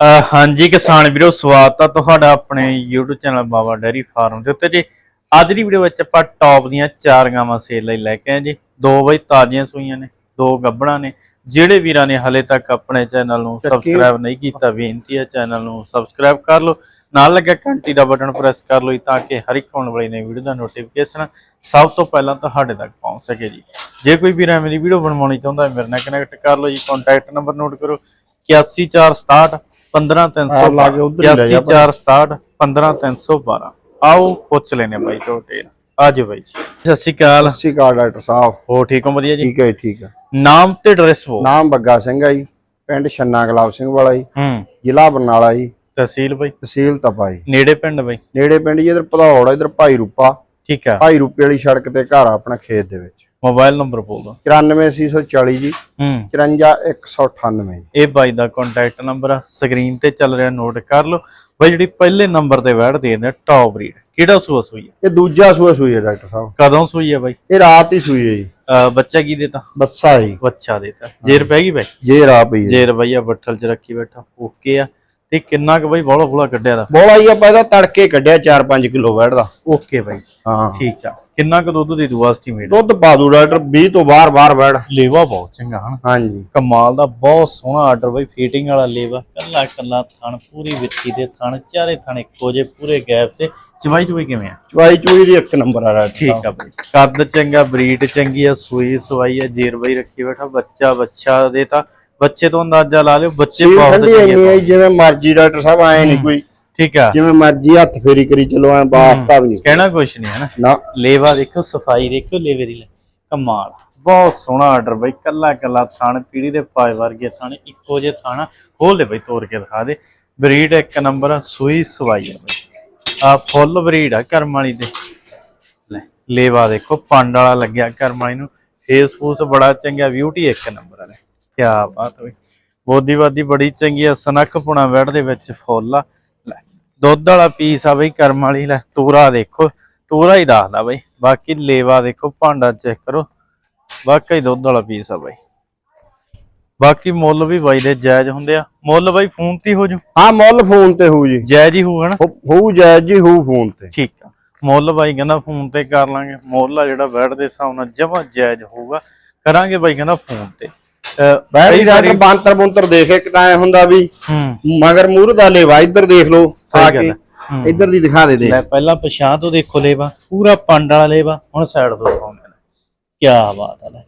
ਹਾਂਜੀ ਕਿਸਾਨ ਵੀਰੋ ਸਵਾਗਤ ਆ ਤੁਹਾਡਾ ਆਪਣੇ YouTube channel Baba Dairy Farm ਦੇ ਉੱਤੇ ਜੀ। ਅੱਜ ਦੀ ਵੀਡੀਓ ਵਿੱਚ ਆਪਾਂ ਟੌਪ ਦੀਆਂ ਚਾਰ ਗਾਵਾਂ ਸੇਲ ਲਈ ਲੈ ਕੇ ਆਏ ਜੀ। ਦੋ ਬਈ ਤਾਜ਼ੀਆਂ ਸੂਈਆਂ ਨੇ ਦੋ ਗੱਬੜਾਂ ਨੇ। ਜਿਹੜੇ ਵੀਰਾਂ ਨੇ ਹਲੇ ਤੱਕ ਆਪਣੇ ਚੈਨਲ ਨੂੰ ਸਬਸਕ੍ਰਾਈਬ ਨਹੀਂ ਕੀਤਾ ਬੇਨਤੀ ਹੈ ਚੈਨਲ ਨੂੰ ਸਬਸਕ੍ਰਾਈਬ ਕਰ ਲਓ। ਨਾਲ ਲੱਗਿਆ ਘੰਟੀ ਦਾ ਬਟਨ ਪ੍ਰੈਸ ਕਰ ਲਓ ਤਾਂ ਕਿ ਹਰ ਇੱਕ ਆਉਣ ਵਾਲੀ ਨਵੀਂ ਵੀਡੀਓ ਦਾ ਨੋਟੀਫਿਕੇਸ਼ਨ ਸਭ ਤੋਂ ਪਹਿਲਾਂ ਤੁਹਾਡੇ ਤੱਕ ਪਹੁੰਚ ਸਕੇ ਜੀ। ਜੇ ਕੋਈ ਵੀਰ ਮੇਰੀ ਵੀਡੀਓ ਬਣਵਾਉਣੀ ਚਾਹੁੰਦਾ ਮੇਰੇ ਨਾਲ ਕਨੈਕਟ ਕਰ ਲਓ ਜੀ ਕੰਟੈਕਟ ਨੰਬਰ ਨੋਟ ਕਰੋ। 81467 15312 ਲਾ ਕੇ ਉੱਧਰ ਹੀ ਲੈ ਜਾ 81467 15312 ਆਓ ਪੁੱਛ ਲੈਨੇ ਬਾਈ ਤੁਹਾਡੇ ਆਜੋ ਬਾਈ ਜੀ। ਸਤਿ ਸ਼੍ਰੀ ਅਕਾਲ। ਸਤਿ ਸ਼੍ਰੀ ਅਕਾਲ ਡਾਕਟਰ ਸਾਹਿਬ। ਹੋ ਠੀਕ ਹੋ ਵਧੀਆ ਜੀ? ਠੀਕ ਹੈ ਠੀਕ ਹੈ। ਨਾਮ ਤੇ ਐਡਰੈਸ ਬੋ ਨਾਮ ਬੱਗਾ ਸਿੰਘ ਹੈ ਜੀ ਪਿੰਡ ਛੰਨਾ ਗੁਲਾਬ ਸਿੰਘ ਵਾਲਾ ਜੀ। ਹੂੰ। ਜ਼ਿਲ੍ਹਾ ਬਰਨਾਲਾ ਜੀ। ਤਹਿਸੀਲ ਬਾਈ? ਤਹਿਸੀਲ ਤਪਾ ਜੀ ਨੇੜੇ ਪਿੰਡ ਬਾਈ? ਨੇੜੇ ਪਿੰਡ ਜੀ ਇਧਰ ਭਦੌੜ ਇਧਰ ਭਾਈ ਰੂਪਾ। ਠੀਕ ਆ। ਭਾਈ ਰੂਪੇ ਵਾਲੀ ਸੜਕ ਤੇ ਘਰ ਆ ਆਪਣਾ ਖੇਤ ਦੇ ਵਿੱਚ। ਮੋਬਾਈਲ ਨੰਬਰ ਬੋਲ ਦੋ 94840 ਜੀ। ਹੂੰ। 54198 ਜੀ ਇਹ ਬਾਈ ਦਾ ਕੰਟੈਕਟ ਨੰਬਰ ਆ। ਸਕਰੀਨ ਤੇ ਚੱਲ ਰਿਹਾ ਨੋਟ ਕਰ ਲਓ। ਬਾਈ ਜਿਹੜੀ ਪਹਿਲੇ ਨੰਬਰ ਤੇ ਵੈੜ ਦੇ ਦਿੰਦੇ ਟੌਪ ਬਰੀਡ ਕਿਹੜਾ ਸੂਆ ਸੂਈ ਹੈ ਇਹ ਦੂਜਾ ਸੂਆ ਸੂਈ ਹੈ ਡਾਕਟਰ ਸਾਹਿਬ। ਕਦੋਂ ਸੂਈ ਹੈ ਬਾਈ? ਇਹ ਰਾਤ ਹੀ ਸੂਈ ਹੈ ਜੀ। ਬੱਚਾ ਕੀ ਦੇਤਾ? ਬੱਸਾ ਜੀ। ਬੱਚਾ ਦੇਤਾ। ਜੇਰ ਪੈ ਗਈ ਬਾਈ? ਜੇ ਰਾਤ ਪਈ ਹੈ ਜੇਰ ਬਈਆ ਬੱਠਲ ਚ ਰੱਖੀ ਬੈਠਾ। ਓਕੇ ਆ। ਤੇ ਕਿੰਨਾ ਕੁ ਬਾਈ ਬੋਲਾ ਬੋਲਾ ਕੱਢਿਆ ਦਾ? ਬੋਲਾ ਜੀ ਆਪਾਂ ਇਹਦਾ ਤੜਕੇ ਕੱਢਿਆ 4-5 ਕਿਲੋ ਵੈੜ ਦਾ। ਓਕੇ ਬਾਈ ਹਾਂ। ਠੀਕ ਆ। ਕਿੰਨਾ ਕੁ ਦੁੱਧ ਦੀ ਦੂ ਐਸਟੀਮੇਟ ਦੁੱਧ ਪਾ ਦੂ ਡਾਕਟਰ 20 ਤੋਂ ਬਾਹਰ ਬਾਹਰ ਵੈੜ ਲੇਵਾ ਬਹੁਤ ਚੰਗਾ ਹਨ? ਹਾਂਜੀ। ਕਮਾਲ ਦਾ ਬਹੁਤ ਸੋਹਣਾ ਆਰਡਰ ਬਾਈ ਫੀਟਿੰਗ ਵਾਲਾ ਲੇਵਾ। ਕੱਲਾ ਕੱਲਾ ਥਣ ਪੂਰੀ ਵਿੱਥੀ ਦੇ ਥਣ ਚਾਰੇ ਥਣ ਇੱਕੋ ਜੇ ਪੂਰੇ ਗੈਪ ਤੇ। ਚਵਾਈ ਚੁਈ ਕਿਵੇਂ ਆ? ਚਵਾਈ ਚੂਈ ਦੀ ਇੱਕ ਨੰਬਰ ਆ ਸਾਹਿਬ। ਠੀਕ ਆ ਬਾਈ। ਕੱਦ ਚੰਗਾ ਬਰੀਡ ਚੰਗੀ ਆ ਸੂਈ ਸਵਾਈ ਆ ਜੇਰ ਬਾਈ ਰੱਖੀ ਬੈਠਾ ਬੱਚਾ ਬੱਚਾ ਦੇ ਤਾਂ ਬੱਚੇ ਤੋਂ ਅੰਦਾਜ਼ਾ ਲਾ ਲਿਓ ਬੱਚੇ ਬਹੁਤ ਠੰਡੀ ਇੰਨੀ। ਹੈ ਜੀ, ਜਿਵੇਂ ਮਰਜ਼ੀ ਡਾਕਟਰ ਸਾਹਿਬ ਆਏ ਨਹੀਂ ਕੋਈ। ਠੀਕ ਆ। ਜਿਵੇਂ ਮਰਜ਼ੀ ਹੱਥ ਫੇਰੀ ਕਰੀ ਚਲੋ ਐ ਵਾਸਤਾ ਵੀ ਨਹੀਂ। ਕਹਿਣਾ ਕੁਛ ਨਹੀਂ ਹੈ ਨਾ? ਨਾ। ਲੇਵਾ ਦੇਖੋ ਸਫ਼ਾਈ ਦੇਖੋ ਲੇਵੇ ਦੀ ਲੈ। ਕਮਾਲ। ਬਹੁਤ ਸੋਹਣਾ ਆਰਡਰ ਬਈ ਕੱਲਾ ਕੱਲਾ ਥਣ ਪੀੜੀ ਦੇ ਪਾਏ ਵਰਗੇ ਥਣ ਇੱਕੋ ਜੇ ਥਣ ਖੋਲ ਦੇ ਬਈ ਤੋੜ ਕੇ ਦਿਖਾ ਦੇ। ਬਰੀਡ ਇੱਕ ਨੰਬਰ ਸੂਈ ਸਵਾਈ ਆ ਬਈ। ਆ ਫੁੱਲ ਬਰੀਡ ਆ ਕਰਮ ਵਾਲੀ ਦੇ ਲੈ ਲੇਵਾ ਦੇਖੋ ਪੰਡ ਵਾਲਾ ਲੱਗਿਆ ਕਰਮ ਵਾਲੀ ਨੂੰ। ਫੇਸ ਫੂਸ ਬੜਾ ਚੰਗਾ ਬਿਊਟੀ ਇੱਕ ਨੰਬਰ ਆ ਲੈ। ਕੀ ਬਾਤ ਬਈ ਬੋਦੀਵਾਦੀ ਬੜੀ ਚੰਗੀ ਆ ਸਨੱਖ ਪੁਣਾ ਵੜ ਦੇ ਵਿੱਚ ਫੁੱਲ ਆ। ਲੈ ਦੁੱਧ ਵਾਲਾ ਪੀਸ ਆ ਬਈ ਕਰਮ ਵਾਲੀ ਲੈ ਤੂਰਾ ਦੇਖੋ ਤੂਰਾ ਹੀ ਦੱਸਦਾ ਬਈ। ਬਾਕੀ ਲੇਵਾ ਦੇਖੋ ਭਾਂਡਾ ਚੈੱਕ ਕਰੋ। ਵਾਕਈ ਦੁੱਧ ਵਾਲਾ ਪੀਸ ਆ ਬਈ। ਬਾਕੀ ਮੁੱਲ ਵੀ ਬਾਈ ਦੇ ਜਾਇਜ਼ ਹੁੰਦੇ ਆ। ਮੁੱਲ ਬਾਈ ਫੋਨ ਤੇ ਹੀ ਹੋ ਜੂ? ਹਾਂ ਮੁੱਲ ਫੋਨ ਤੇ ਹੋਊ ਜੀ। ਜਾਇਜ਼ ਹੀ ਹੋਊਗਾ ਨਾ? ਹੋ- ਹੋਊ ਜਾਇਜ਼ ਜੀ ਹੋਊ ਫੋਨ ਤੇ। ਠੀਕ ਆ। ਮੁੱਲ ਬਾਈ ਕਹਿੰਦਾ ਫੋਨ ਤੇ ਕਰ ਲਾਂਗੇ। ਮੁੱਲ ਆ ਜਿਹੜਾ ਬੈਠ ਦੇ ਹਿਸਾਬ ਨਾਲ ਜਮਾ ਜਾਇਜ਼ ਹੋਊਗਾ। ਕਰਾਂਗੇ ਬਾਈ ਕਹਿੰਦਾ ਫੋਨ ਤੇ। ਡਾਕਟਰ ਵਾਰੀ- ਬਾਂਤਰ ਬੁੰਤਰ ਦੇਖੇ ਕਿਤਾ ਐ ਹੁੰਦਾ ਵੀ ਮਗਰ ਮੂਰ ਦਾ ਲੇਵਾ ਇੱਧਰ ਦੇਖ ਲਓ ਆ ਕੇ। ਇੱਧਰ ਦੀ ਦਿਖਾ ਦੇ ਦੇ। ਲੈ ਪਹਿਲਾਂ ਪਛਾਣ ਤੋਂ ਦੇਖੋ ਲੇਵਾ ਪੂਰਾ ਪੰਡ ਵਾਲਾ ਲੇਵਾ ਹੁਣ ਸਾਈਡ ਤੋਂ ਦਿਖਾਉਂਦੇ ਨੇ ਕੀ ਬਾਤ ਹੈ ਲੈ।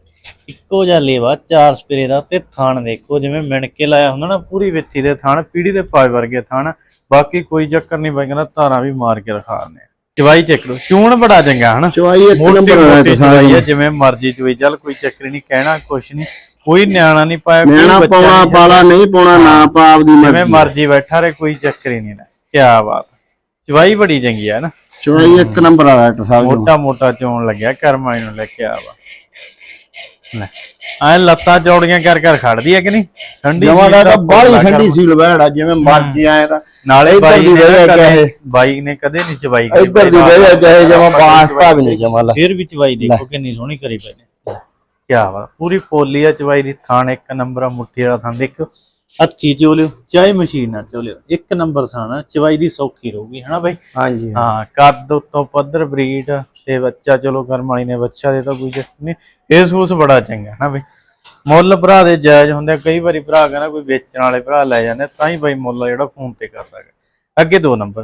ਇੱਕੋ ਜਿਹਾ ਲੇਵਾ ਚਾਰ ਸਪਰੇ ਦਾ ਤੇ ਥਣ ਦੇਖੋ ਜਿਵੇਂ ਮਿਣ ਕੇ ਲਾਇਆ ਹੁੰਦਾ ਨਾ ਪੂਰੀ ਵਿੱਥੀ ਦੇ ਥਣ ਪੀੜੀ ਦੇ ਪਾਏ ਵਰਗੇ ਥਣ ਬਾਕੀ ਕੋਈ ਚੱਕਰ ਨਹੀਂ ਬਾਈ ਕਹਿੰਦਾ ਧਾਰਾਂ ਵੀ ਮਾਰ ਕੇ ਰਖਾਣੇ ਚਵਾਈ ਚੱਕ ਲੋ ਚੂਣ ਬੜਾ ਚੰਗਾ ਹਨਾ? ਚਵਾਈ ਇੱਕ ਨੰਬਰ ਹੈ ਜਿਵੇਂ ਮਰਜ਼ੀ ਚਵਾਈ ਚੱਲ ਕੋਈ ਚੱਕਰ ਨਹੀਂ ਕਹਿਣਾ ਕੁਛ ਨਹੀਂ। ਕੋਈ ਨਿਆਣਾ ਨਹੀਂ ਪਾਇਆ ਕੋਈ ਨਿਆਣਾ ਪਾਉਣਾ ਪਾਲਾ ਨਹੀਂ ਪਾਉਣਾ ਨਾ ਪਾ ਆਪਦੀ ਜਿਵੇਂ ਮਰਜ਼ੀ। ਮਰਜ਼ੀ ਬੈਠਾ ਰਹੇ ਕੋਈ ਚੱਕਰ ਹੀ ਨਹੀਂ ਨਾ। ਕੀ ਬਾਤ। ਚਵਾਈ ਬੜੀ ਚੰਗੀ ਹੈ ਨਾ। ਚਵਾਈ ਇੱਕ ਨੰਬਰ ਆ ਡਾਕਟਰ ਸਾਹਿਬ ਮੋਟਾ ਮੋਟਾ ਚੋਣ ਲੱਗਿਆ ਕਰਮਾਈ ਨੂੰ ਲੈ ਕੇ ਆ ਵਾ। ਲੈ ਐ ਲੱਤਾਂ ਚੌੜੀਆਂ ਕਰ ਕਰ ਖੜਦੀ ਹੈ ਕਿ ਨਹੀਂ? ਠੰਡੀ ਜਮਾ ਦਾ ਬਾਹਲੀ ਠੰਡੀ ਸੀ ਲਵੜਾ ਜਿਵੇਂ ਮਰਜ਼ੀ ਆਏ ਤਾਂ। ਨਾਲੇ ਬਾਈ ਦੀ ਨੇ ਵਜ੍ਹਾ ਕਦੇ ਚਾਹੇ- ਬਾਈ ਨੇ ਕਦੇ ਨਹੀਂ ਚਵਾਈ ਕਰੀ ਇੱਧਰ ਦੀ ਵਜ੍ਹਾ ਚਾਹੇ ਜਮਾ ਬਾਸਤਾ ਵੀ ਨਹੀਂ ਜਮਾ ਲਾ। ਫਿਰ ਵੀ ਚਵਾਈ ਦੇਖੋ ਕਿੰਨੀ ਸੋਹਣੀ ਕਰੀ ਪਈ ਨੇ। ਕੀ ਵਾ? ਪੂਰੀ ਫੋਲੀ ਆ ਚਵਾਈ ਦੀ ਥਾਣ ਇੱਕ ਨੰਬਰ ਆ ਮੁੱਠੀ ਵਾਲਾ ਥਾਣ ਦੇਖੋ ਅੱਛੀ ਚੋਲਿਓ ਚਾਹੇ ਮਸ਼ੀਨ ਨਾਲ ਚੋਲਿਓ ਇੱਕ ਨੰਬਰ ਥਾਣ ਚਵਾਈ ਦੀ ਸੌਖੀ ਰਹੂਗੀ ਹਨਾ ਬਾਈ? ਹਾਂਜੀ ਹਾਂ ਕੱਦ ਉੱਤੋਂ ਪੱਧਰ ਬਰੀਡ ਤੇ ਬੱਚਾ ਚਲੋ ਕਰਮ ਵਾਲੀ ਨੇ ਬੱਚਾ ਦੇ ਤਾਂ ਕੋਈ ਚੱਕਰ ਨਹੀਂ। ਇਹ ਸੂਸ ਬੜਾ ਚੰਗਾ ਨਾ ਬਈ? ਮੁੱਲ ਭਰਾ ਦੇ ਜਾਇਜ਼ ਹੁੰਦੇ। ਕਈ ਵਾਰੀ ਭਰਾ ਕਹਿੰਦਾ ਕੋਈ ਵੇਚਣ ਵਾਲੇ ਭਰਾ ਲੈ ਜਾਂਦੇ ਤਾਂ ਹੀ ਬਈ ਮੁੱਲ ਜਿਹੜਾ ਫੋਨ ਤੇ ਕਰਦਾ ਅੱਗੇ ਦੋ ਨੰਬਰ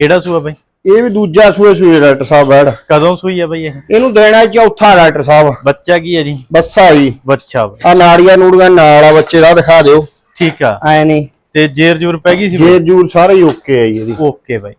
ਕਿਹੜਾ ਸੂਆ ਬਈ? ਇਹ ਵੀ ਦੂਜਾ ਸੂਏ ਸੂਏ ਡਾਕਟਰ ਸਾਹਿਬ ਬੈੜ ਕਦੋਂ ਸੂਈ ਆ ਬਈ ਇਹ? ਇਹਨੂੰ ਦੇਣਾ ਚੌਥਾ ਡਾਕਟਰ ਸਾਹਿਬ। ਬੱਚਾ ਕੀ ਹੈ ਜੀ? ਬੱਸਾ ਜੀ। ਬੱਚਾ ਆ ਨਾੜੀਆਂ ਨੂੜੀਆਂ ਨਾਲ ਆ ਬੱਚੇ ਦਾ ਦਿਖਾ ਦਿਓ। ਠੀਕ ਆ। ਐ ਨਹੀਂ। ਤੇ ਜੇਰ ਜੂਰ ਪੈ ਗਈ ਸੀ ਜੇਰ ਜੂਰ ਸਾਰੇ ਹੀ ਓਕੇ ਆ ਜੀ ਇਹਦੀ। ਓਕੇ ਬਾਈ।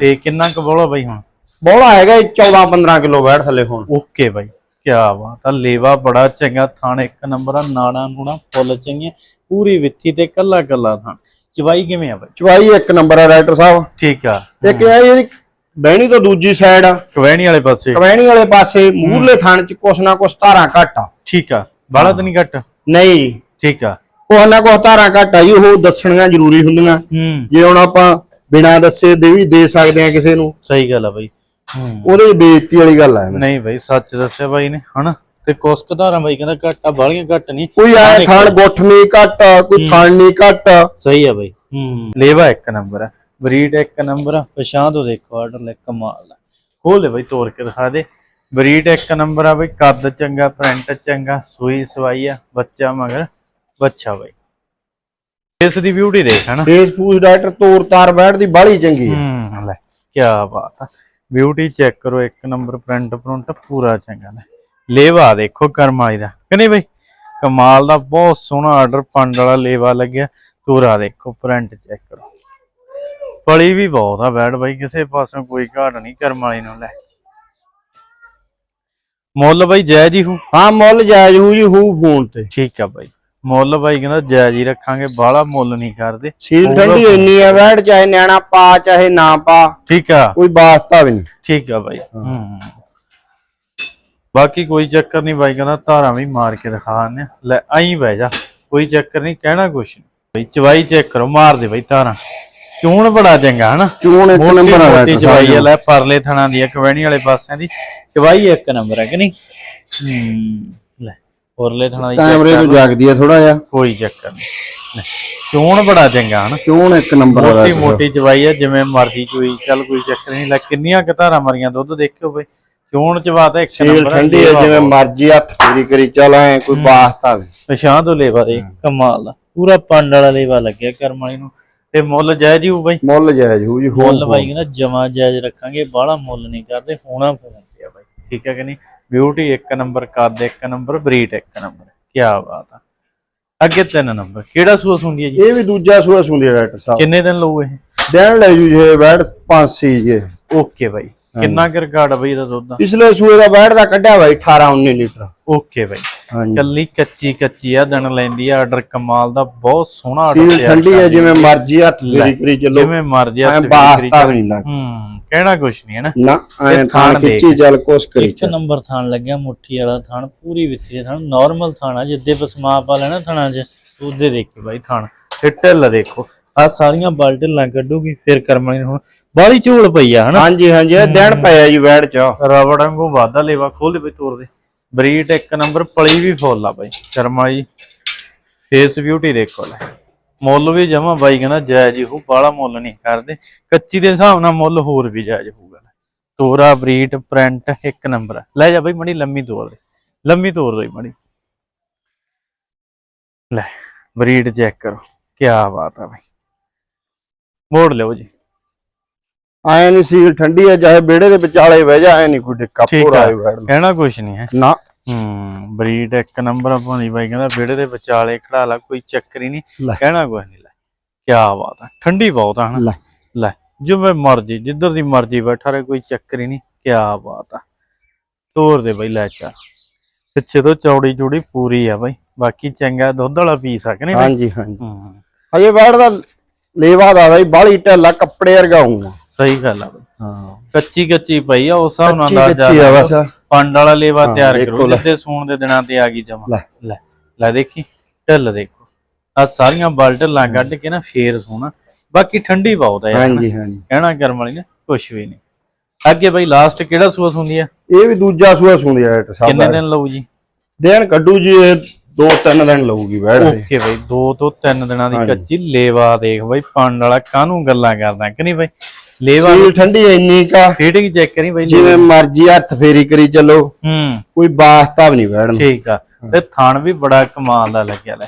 ਤੇ ਕਿੰਨਾ ਕੁ ਬੋਲਾ ਬਾਈ ਹੁਣ? ਬੋਲਾ ਹੈਗਾ 14 15 ਕਿਲੋ ਬੈੜ ਥੱਲੇ ਹੁਣ। ਓਕੇ ਬਾਈ। ਕੀ ਬਾਤ ਆ ਲੇਵਾ ਬੜਾ ਚੰਗਾ ਥਾਣ ਇੱਕ ਨੰਬਰ ਆ ਨਾੜਾ ਨੂਣਾ ਫੁੱਲ ਚੰਗੀਆਂ ਪੂਰੀ ਵਿੱਥੀ ਤੇ ਕੱਲਾ ਕੱਲਾ ਥਾਣ। ਚਵਾਈ ਕਿਵੇਂ ਆ ਬਾਈ? ਚਵਾਈ ਇੱਕ ਨੰਬਰ ਆ ਡਾਕਟਰ ਸਾਹਿਬ। ਠੀਕ ਆ। ਇੱਕ ਇਹ ਬਹਿਣੀ ਤੋਂ ਦੂਜੀ ਸਾਈਡ ਕਵੈਣੀ ਵਾਲੇ ਪਾਸੇ। ਕਵੈਣੀ ਵਾਲੇ ਪਾਸੇ ਮੂਰਲੇ ਥਣ ਚ ਕੁਛ ਨਾ ਕੁਛ ਧਾਰਾਂ ਘੱਟ ਆ। ਠੀਕ ਆ। ਬਾਲਾ ਤਾਂ ਨਹੀਂ ਘੱਟ? ਨਹੀਂ। ਠੀਕ ਆ। ਕੁਛ ਨਾ ਕੁਛ ਧਾਰਾਂ ਘੱਟ ਆ ਜੀ ਉਹ ਦੱਸਣੀਆਂ ਜ਼ਰੂਰੀ ਹੁੰਦੀਆਂ। ਜੇ ਹੁਣ ਆਪਾਂ ਬਿਨਾਂ ਦੱਸੇ ਦੇ ਵੀ ਦੇ ਸਕਦੇ ਆ ਕਿਸੇ ਨੂੰ ਸਹੀ ਗੱਲ ਆ ਬਾਈ। ਉਹਦੇ ਚ ਬੇਇੱਜ਼ਤੀ ਵਾਲੀ ਗੱਲ ਆ ਨਹੀਂ ਬਾਈ ਸੱਚ ਦੱਸਿਆ ਬਾਈ ਨੇ ਹਨਾ? ਤੇ ਕੁਸਕ ਧਾਰਾਂ ਬਾਈ ਕਹਿੰਦਾ ਘੱਟ ਆ ਬਾਲੀਆਂ ਘੱਟ ਨਹੀਂ। ਕੋਈ ਆਏ ਥਣ ਗੁੱਠਣੀ ਘੱਟ ਕੋਈ ਥਣ ਨਹੀਂ ਘੱਟ। ਸਹੀ ਆ ਬਾਈ। ਲੇਵਾ ਇੱਕ ਨੰਬਰ ਆ। ਬਰੀਡ ਇੱਕ ਨੰਬਰ ਆ ਪਛਾਣ ਤੋਂ ਦੇਖੋ ਆਰਡਰ ਲੈ ਕਮਾਲ ਦਾ ਖੋਲ ਲੈ ਬਾਈ ਤੋੜ ਕੇ ਦਿਖਾ ਦੇ। ਬਰੀਡ ਇੱਕ ਨੰਬਰ ਆ ਬਾਈ ਕੱਦ ਚੰਗਾ ਪ੍ਰਿੰਟ ਚੰਗਾ ਸੂਈ ਸਵਾਈ ਆ ਬੱਚਾ ਮਗਰ ਬੱਚਾ ਬਾਈ। ਇਸ ਦੀ ਬਿਊਟੀ ਦੇਖ ਹਨਾ? ਫੇਸ ਫੂਸ ਡਾਕਟਰ ਤੋਰ ਤਾਰ ਬੈਠ ਦੀ ਬਾਲੀ ਚੰਗੀ ਹੈ ਲੈ ਕੀ ਬਾਤ ਆ। ਬਿਊਟੀ ਚੈੱਕ ਕਰੋ ਇੱਕ ਨੰਬਰ ਪ੍ਰਿੰਟ ਪ੍ਰਿੰਟ ਪੂਰਾ ਚੰਗਾ ਲੈ ਲੇਵਾ ਦੇਖੋ ਕਰਮਾਈ ਦਾ। ਕਿ ਨਹੀਂ ਬਈ? ਕਮਾਲ ਦਾ ਬਹੁਤ ਸੋਹਣਾ ਆਰਡਰ ਪੰਡ ਵਾਲਾ ਲੇਵਾ ਲੱਗਿਆ। ਪੂਰਾ ਦੇਖੋ ਪ੍ਰਿੰਟ ਚੈੱਕ ਕਰੋ। ਪਲੀ ਵੀ ਬਹੁਤ ਆ ਬੈਡ ਬਾਈ ਕਿਸੇ ਪਾਸੋਂ ਕੋਈ ਘਾਟ ਨਹੀਂ ਕਰਮ ਵਾਲੀ ਨੂੰ ਲੈ। ਮੁੱਲ ਬਾਈ ਜਾਇਜ਼ ਹੀ ਹੂ ਹਾਂ ਮੁੱਲ ਜਾਇਜ਼ ਹੂ ਜੀ ਹੂ ਫੋਨ ਤੇ। ਠੀਕ ਆ ਬਾਈ। ਮੁੱਲ ਬਾਈ ਕਹਿੰਦਾ ਜਾਇਜ਼ ਹੀ ਰੱਖਾਂਗੇ ਬਾਹਲਾ ਮੁੱਲ ਨਹੀਂ ਕਰਦੇ। ਸੀਲ ਠੰਡੀ ਇੰਨੀ ਹੈ ਬੈਠ ਚਾਹੇ ਨਿਆਣਾ ਪਾ ਚਾਹੇ ਨਾ ਪਾ ਠੀਕ ਆ। ਕੋਈ ਵਾਸਤਾ ਵੀ ਨਹੀਂ। ਠੀਕ ਆ ਬਾਈ। ਹੂੰ। ਬਾਕੀ ਕੋਈ ਚੱਕਰ ਨਹੀਂ ਬਾਈ ਕਹਿੰਦਾ ਧਾਰਾਂ ਵੀ ਮਾਰ ਕੇ ਦਿਖਾ ਦਿੰਦੇ ਆ। ਲੈ ਆਈ ਬਹਿ ਜਾ ਕੋਈ ਚੱਕਰ ਨਹੀਂ ਕਹਿਣਾ ਕੁਛ ਨਹੀਂ। ਬਾਈ ਚਵਾਈ ਚੈੱਕ ਕਰੋ ਮਾਰ ਦੇ ਬਾਈ ਧਾਰਾਂ। ਚੂਣ ਬੜਾ ਚੰਗਾ ਹਨਾ? ਚੂਣ ਇੱਕ ਨੰਬਰ ਆ ਡਾਕਟਰ ਚਵਾਈ ਆ ਲੈ ਪਰਲੇ ਥਣਾ ਦੀ ਆ ਕਵੈਣੀ ਵਾਲੇ ਪਾਸਿਆਂ ਦੀ ਚਵਾਈ ਇੱਕ ਨੰਬਰ ਹੈ ਕਿ ਨਹੀਂ? ਹੂੰ ਲੈ ਪਰਲੇ ਥਣਾ ਦੀ ਕੈਮਰੇ ਲਓ, ਜਾਗਦੀ ਹੈ ਥੋੜਾ ਜਿਹਾ। ਕੋਈ ਚੱਕਰ ਨਹੀਂ। ਚੂਣ ਬੜਾ ਚੰਗਾ ਹਨਾ? ਚੂਣ ਇੱਕ ਨੰਬਰ ਆ ਮੋਟੀ ਮੋਟੀ ਚਵਾਈ ਆ ਜਿਵੇਂ ਮਰਜ਼ੀ ਕੋਈ ਚੱਲ ਕੋਈ ਚੱਕਰ ਨਹੀਂ। ਲੈ ਕਿੰਨੀਆਂ ਕਤਾਰਾਂ ਮਰੀਆਂ ਦੁੱਧ ਦੇਖਿਓ ਬਈ। ਚੋਣ ਚਵਾ ਤਾਂ ਇੱਕ ਨੰਬਰ ਆ, ਠੰਡੀ ਹੈ ਜਿਵੇਂ। ਮਰਜ਼ੀ ਹੱਥ ਫੇਰੀ ਕਰੀ ਚੱਲ ਐ ਕੋਈ ਵਾਸਤਾ ਵੀ ਪਛਾਣ ਤੋਂ ਲੇਵਾ ਦੇ ਕਮਾਲ ਦਾ ਪੂਰਾ ਪੰਡ ਵਾਲਾ ਲੇਵਾ ਲੱਗਿਆ ਕਰਮ ਵਾਲੀ ਨੂੰ। ਤੇ ਮੁੱਲ ਜਾਇਜ਼ ਹੀ ਹੋਊ ਬਾਈ? ਮੁੱਲ ਜਾਇਜ਼ ਹੂ ਜੀ ਮੁੱਲ ਬਾਈ ਕਹਿੰਦਾ ਜਮਾ ਜਾਇਜ਼ ਰੱਖਾਂਗੇ ਬਾਹਲਾ ਮੁੱਲ ਨਹੀਂ ਕਰਦੇ ਹੋਣਾ ਫੋਨ ਪਿਆ ਬਾਈ। ਠੀਕ ਹੈ ਕਿ ਨਹੀਂ? ਬਿਊਟੀ ਇੱਕ ਨੰਬਰ ਕੱਦ ਇੱਕ ਨੰਬਰ ਬਰੀਡ ਇੱਕ ਨੰਬਰ। ਕੀ ਬਾਤ ਆ। ਅੱਗੇ ਤਿੰਨ ਨੰਬਰ। ਕਿਹੜਾ ਸੂਸ ਹੁੰਦੀ ਹੈ ਜੀ? ਇਹ ਵੀ ਦੂਜਾ ਸੂਆ ਸੁੰਦੀ ਹੈ ਡਾਕਟਰ ਸਾਹਿਬ। ਕਿੰਨੇ ਦਿਨ ਲਊ ਇਹ? ਦੇਣ ਲੈ ਜੂ ਜੇ ਬੈਠ 500 ਜੇ। ਓਕੇ ਬਾਈ। ਕਿੰਨਾ ਕੁ ਰਿਕਾਰਡ ਬਈ ਇਹਦਾ ਦੁੱਧ ਦਾ? ਪਿਛਲੇ ਸੂਏ ਦਾ ਬੈਠ ਦਾ ਕੱਢਿਆ ਬਾਈ 18 19 ਲੀਟਰ। ਓਕੇ ਬਾਈ। ਹਾਂਜੀ। ਕੱਲੀ ਕੱਚੀ ਕੱਚੀ ਆ ਦਿਨ ਲੈਂਦੀ ਆ ਆਰਡਰ ਕਮਾਲ ਦਾ ਬਹੁਤ ਸੋਹਣਾ ਆਰਡਰ ਸੀਲ ਠੰਡੀ ਹੈ ਜਿਵੇਂ ਮਰਜ਼ੀ ਹੱਥ ਫੇਰੀ ਕਰੀ ਚੱਲੋ। ਜਿਵੇਂ ਮਰਜ਼ੀ ਹੱਥ ਬਾਸਤਾ ਵੀ ਨਹੀਂ ਲੱਗ। ਹੂੰ ਕਹਿਣਾ ਕੁਛ ਨਹੀਂ ਹੈ ਨਾ ਨਾ ਐ ਥਾਣ। ਖਿੱਚੀ ਚੱਲ ਕੋਸ ਕਰੀ ਇੱਕ ਨੰਬਰ ਥਾਣ ਲੱਗਿਆ ਮੁੱਠੀ ਵਾਲਾ ਥਾਣ ਪੂਰੀ ਵਿੱਥੀ ਥਾਣ ਨਾਰਮਲ ਥਾਣ ਆ ਜਿੱਦੇ ਪਸਮਾ ਪਾ ਲੈਣਾ ਥਾਣਾ 'ਚ ਉਹਦੇ ਦੇਖੋ ਬਾਈ ਥਾਣ। ਢਿੱਲ ਦੇਖੋ। ਆ ਸਾਰੀਆਂ ਬਾਲਟਿਲਾਂ ਕੱਢੂਗੀ ਫਿਰ ਕਰਮਣੀ ਨੂੰ ਹੁਣ ਬਾਹਲੀ ਝੋਲ ਪਈ ਆ ਹਨਾ? ਹਾਂਜੀ ਹਾਂਜੀ ਇਹ ਦਿਨ ਪਿਆ ਜੀ ਬੈਠ ਚ। ਰਬੜ ਵਾਂਗੂ ਵਾਧਾ ਲੇਵਾ ਖੋਲ ਦੇ ਬਈ ਤੋਰ ਦੇ। ਬਰੀਡ ਇੱਕ ਨੰਬਰ ਪਲੀ ਵੀ ਫੁੱਲ ਆ ਬਾਈ ਕਰਮਾ ਜੀ ਫੇਸ ਬਿਊਟੀ ਦੇਖੋ ਲੈ। ਮੁੱਲ ਵੀ ਜਮਾ ਬਾਈ ਕਹਿੰਦਾ ਜਾਇਜ਼ ਹੀ ਹੋ ਬਾਹਲਾ ਮੁੱਲ ਨਹੀਂ ਕਰਦੇ। ਕੱਚੀ ਦੇ ਹਿਸਾਬ ਨਾਲ ਮੁੱਲ ਹੋਰ ਵੀ ਜਾਇਜ਼ ਹੋਊਗਾ ਤੋਰਾ ਬਰੀਡ ਪ੍ਰਿੰਟ ਇੱਕ ਨੰਬਰ। ਆ। ਲੈ ਜਾ ਬਾਈ ਮੜੀ ਲੰਮੀ ਤੋਰ ਦੇ। ਲੰਮੀ ਤੋਰ ਦੇ ਮੜੀ। ਲੈ ਬਰੀਡ ਚੈੱਕ ਕਰੋ। ਕੀ ਬਾਤ ਆ ਬਾਈ। ਮੋੜ ਲਿਓ ਜੀ। ਐ ਨਹੀਂ ਸੀਲ ਠੰਡੀ ਹੈ ਚਾਹੇ ਵਿਹੜੇ ਦੇ ਵਿਚਾਲੇ ਬਹਿ ਜਾ ਐ ਨਹੀਂ ਕੋਈ ਠੀਕ ਪੂਰਾ ਆ। ਹੀ ਬੈਠ ਕਹਿਣਾ ਕੁਛ ਨਹੀਂ ਹੈ। ਨਾ। ਹੂੰ ਬਰੀਡ ਇੱਕ ਨੰਬਰ ਭਾਣੀ ਬਾਈ ਕਹਿੰਦਾ ਵਿਹੜੇ ਦੇ ਵਿਚਾਲੇ ਖੜਾ ਲਾ ਕੋਈ ਚੱਕਰ ਹੀ ਨਹੀਂ। ਕਹਿਣਾ ਕੁਛ ਨਹੀਂ ਲੈ। ਕੀ ਬਾਤ ਆ ਠੰਡੀ ਬਹੁਤ ਆ ਹਨਾ? ਲੈ। ਜਿਵੇਂ ਮਰਜ਼ੀ ਜਿੱਧਰ ਦੀ ਮਰਜ਼ੀ ਬੈਠਾ ਰਹੇ ਕੋਈ ਚੱਕਰ ਹੀ ਨਹੀਂ। ਕੀ ਬਾਤ ਆ। ਤੋਰ ਦੇ ਬਾਈ ਲੈ ਚਾ ਪਿੱਛੇ ਤੋਂ ਚੌੜੀ ਚੌੜੀ ਪੂਰੀ ਆ ਬਾਈ। ਬਾਕੀ ਚੰਗਾ ਦੁੱਧ ਵਾਲਾ ਨਹੀਂ ਬਾਈ? ਹਾਂਜੀ ਹਾਂਜੀ। ਹੂੰ। ਅਜੇ ਬੈਠ ਦਾ ਲੇਵਾ ਦਾ ਬਾਈ ਬਾਲੀ ਢੱਲਾ ਕੱਪੜੇ ਵਰਗਾ ਹੂੰ ਸਹੀ ਗੱਲ ਆ ਬਾਈ। ਹਾਂ। ਕੱਚੀ ਕੱਚੀ ਪਈ ਆ ਉਸ ਹਿਸਾਬ ਨਾਲ ਅੰਦਾਜ਼ਾ ਕੱਚੀ ਆ ਲਾ ਬਸ। ਪੰਡ ਵਾਲਾ ਲੇਵਾ ਹਾਂ, ਤਿਆਰ ਕਰੋ ਲੈ। ਜਿੱਦੇ ਸੂਣ ਦੇ ਦਿਨਾਂ ਤੇ ਆ ਗਈ ਜਮਾ। ਲੈ ਲੈ। ਲੈ ਦੇਖੀ ਢਿੱਲ ਦੇਖੋ। ਆ ਸਾਰੀਆਂ ਬਾਲਟਲਾਂ ਕੱਢ ਕੇ ਨਾ ਫੇਰ ਸੋਣਾ। ਬਾਕੀ ਠੰਡੀ ਬਹੁਤ ਆ ਯਾਰ ਹਾਂਜੀ ਹਾਂਜੀ। ਕਹਿਣਾ ਕਰਮ ਵਾਲੀ ਨੇ ਕੁਛ ਵੀ ਨਹੀਂ। ਅੱਗੇ ਬਈ ਲਾਸਟ ਕਿਹੜਾ ਸੂਸ ਹੁੰਦੀ ਆ? ਇਹ ਵੀ ਦੂਜਾ ਸੂਆ ਸੁਣਦੀ ਹੈ ਡਾਕਟਰ ਕਿੰਨੇ ਸਾਹਿਬ ਦਿਨ ਲਊ ਜੀ? ਦਿਨ ਕੱਢੂ ਜੀ ਇਹ ਦੋ ਤਿੰਨ ਦਿਨ ਲਊਗੀ ਬੈਠ ਦੇ ਓਕੇ ਬਈ ਦੋ ਤੋਂ ਤਿੰਨ ਦਿਨਾਂ ਦੀ ਹਾਂਜੀ। ਕੱਚੀ ਲੇਵਾ ਦੇਖ ਬਈ ਪੰਡ ਵਾਲਾ ਕਾਹਨੂੰ ਗੱਲਾਂ ਕਰਦਾ ਕਿ ਨਹੀਂ ਬਈ? ਲੇਵਾ ਸੀਲ ਠੰਡੀ ਇੰਨੀ ਕਾ ਫੀਟਿੰਗ ਚੈੱਕ ਕਰੀ ਬਈ ਜਿਵੇਂ ਮਰਜ਼ੀ ਹੱਥ ਫੇਰੀ ਕਰੀ ਚੱਲੋ। ਹੂੰ। ਕੋਈ ਵਾਸਤਾ ਵੀ ਨਹੀਂ ਬੈਠਣ ਠੀਕ ਆ। ਤੇ ਥਣ ਵੀ ਬੜਾ ਕਮਾਲ ਦਾ ਲੱਗਿਆ ਲੈ।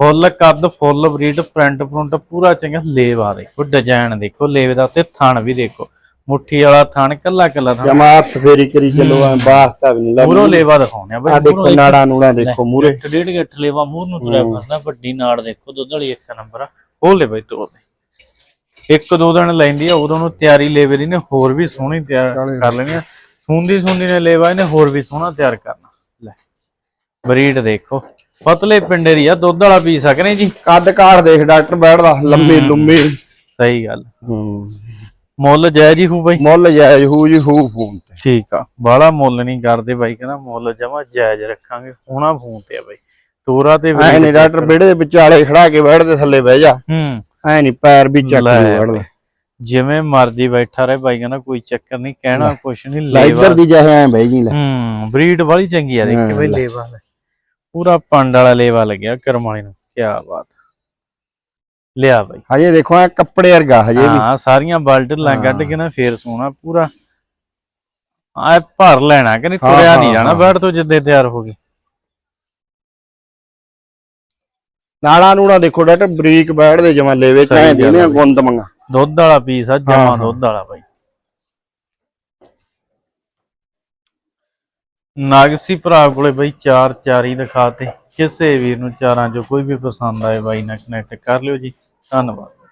ਫੁੱਲ ਕੱਦ ਫੁੱਲ ਬਰੀਡ ਪ੍ਰਿੰਟ ਪ੍ਰਿੰਟ ਪੂਰਾ ਚੰਗਾ ਲੇਵਾ ਦੇਖੋ ਡਿਜ਼ਾਈਨ ਦੇਖੋ ਲੇਵੇ ਦਾ ਤੇ ਥਣ ਵੀ ਦੇਖੋ। ਮੁੱਠੀ ਵਾਲਾ ਥਣ ਕੱਲਾ ਕੱਲਾ ਥਣ। ਜਮਾ ਹੱਥ ਫੇਰੀ ਕਰੀ ਚੱਲੋ ਐ ਵਾਸਤਾ ਵੀ ਨਹੀਂ ਮੂਰੋਂ ਲੇਵਾ ਦਿਖਾਉਂਦੇ ਆ ਆ ਬਈ ਦੇਖੋ ਨਾੜਾ ਨੂੜਾ ਦੇਖੋ ਮੂਰੇ ਡੇਢ ਗਿੱਠ ਲੇਵਾ ਮੂੰਹ ਨੂੰ ਤੁਰਿਆ ਫਿਰਦਾ ਵੱਡੀ ਨਾੜ ਦੇਖੋ ਦੁੱਧ ਵਾਲੀ ਇੱਕ ਨੰਬਰ ਆ। ਉਹ ਲੈ ਬਈ ਤੋੜ ਦੇ। ਇੱਕ ਦੋ ਦਿਨ ਲੈਂਦੀ ਆ ਉਦੋਂ ਨੂੰ ਤਿਆਰੀ ਲੇਵੇ ਦੀ ਨੇ ਹੋਰ ਵੀ ਸੋਹਣੀ ਤਿਆਰ ਕਰ ਲੈਣੀ ਆ। ਸੁੰਦੀ ਸੁੰਦੀ ਨੇ ਲੇਵਾ ਇਹਨੇ ਹੋਰ ਵੀ ਸੋਹਣਾ ਤਿਆਰ ਕਰਨਾ। ਲੈ ਬਰੀਡ ਦੇਖੋ। ਪਤਲੇ ਪਿੰਡੇ ਦੀ ਆ ਦੁੱਧ ਵਾਲਾ ਪੀ ਸਕਨੇ ਜੀ? ਕੱਦ ਕਾਰ ਦੇਖ ਡਾਕਟਰ ਬੈਠਦਾ ਲੰਮੀ ਲੰਮੀ। ਸਹੀ ਗੱਲ। ਹੂੰ। ਮੁੱਲ ਜਾਇਜ਼ ਹੀ ਹੂ ਬਈ? ਮੁੱਲ ਜਾਇਜ਼ ਹੂ ਜੀ ਹੂ ਫੋਨ ਤੇ। ਠੀਕ ਆ। ਬਾਹਲਾ ਮੁੱਲ ਨਹੀਂ ਕਰਦੇ ਬਾਈ ਕਹਿੰਦਾ ਮੁੱਲ ਜਮਾ ਜਾਇਜ਼ ਰੱਖਾਂਗੇ। ਹੋਣਾ ਫੋਨ ਤੇ ਆ ਬਾਈ। ਤੋਰਾ ਤੇ ਐ ਨਹੀਂ ਡਾਕਟਰ ਵਿਹੜੇ ਦੇ ਵਿਚਾਲੇ ਖੜਾ ਕੇ ਬੈਠਦੇ ਥੱਲੇ ਬਹਿ ਜਾ। ਹੂੰ। ਐ ਨਹੀਂ ਪੈਰ ਵੀ ਚੱਕ ਲੈ ਜਿਵੇਂ ਮਰਜ਼ੀ ਬੈਠਾ ਰਹੇ ਬਾਈ ਕਹਿੰਦਾ ਕੋਈ ਚੱਕਰ ਨਹੀਂ ਕਹਿਣਾ ਕੁਛ ਨਹੀਂ ਲੈ ਲੇਵਾ। ਇੱਧਰ ਦੀ ਜਿਹੇ ਐ ਬਈ ਜੀ ਲੈ। ਹੂੰ ਬਰੀਡ ਵਾਲੀ ਚੰਗੀ ਆ ਦੇਖੀ ਬਈ। ਲੇਵਾ। ਪੂਰਾ ਪੰਡ ਵਾਲਾ ਲੇਵਾ ਲੱਗਿਆ ਕਰਮ ਵਾਲੀ ਨੂੰ। ਕੀ ਬਾਤ। ਲਿਆ ਬਾਈ। ਹਜੇ ਦੇਖੋ ਐ ਕੱਪੜੇ ਵਰਗਾ ਹਜੇ ਵੀ। ਹਾਂ ਸਾਰੀਆਂ ਬਾਲਟਲਾਂ ਕੱਢ। ਕੇ ਨਾ ਫੇਰ ਸੋਣਾ ਪੂਰਾ। ਆ ਭਰ ਲੈਣਾ ਕਿ ਨਹੀਂ ਤੁਰਿਆ ਨਹੀਂ ਜਾਣਾ। ਬੈਠ ਤੋਂ ਜਿੱਦੇ ਤਿਆਰ ਹੋ ਗਈ ਨਾਲਾ ਨੂੜਾ ਦੇਖੋ ਡਾਕਟਰ ਬਰੀਕ ਬੈਠ ਦੇ ਜਮਾ ਲੈਵੇ ਚਾਹੇ ਦੇਨੇ ਆ ਗੁੰਦ ਮੰਗਾ। ਦੁੱਧ ਵਾਲਾ ਪੀਸ ਆ ਜਮਾ। ਦੁੱਧ ਵਾਲਾ ਬਾਈ। ਨਾਗਸੀ ਭਰਾ ਕੋਲੇ ਬਈ ਚਾਰ ਚਾਰ ਦਿਖਾਤੇ ਕਿਸੇ ਵੀਰ ਨੂੰ ਚਾਰਾਂ ਚੋਂ ਕੋਈ ਵੀ ਪਸੰਦ ਆਏ ਬਾਈ ਨਾਲ ਕਨੈਕਟ ਕਰ ਲਿਓ ਜੀ। ਧੰਨਵਾਦ।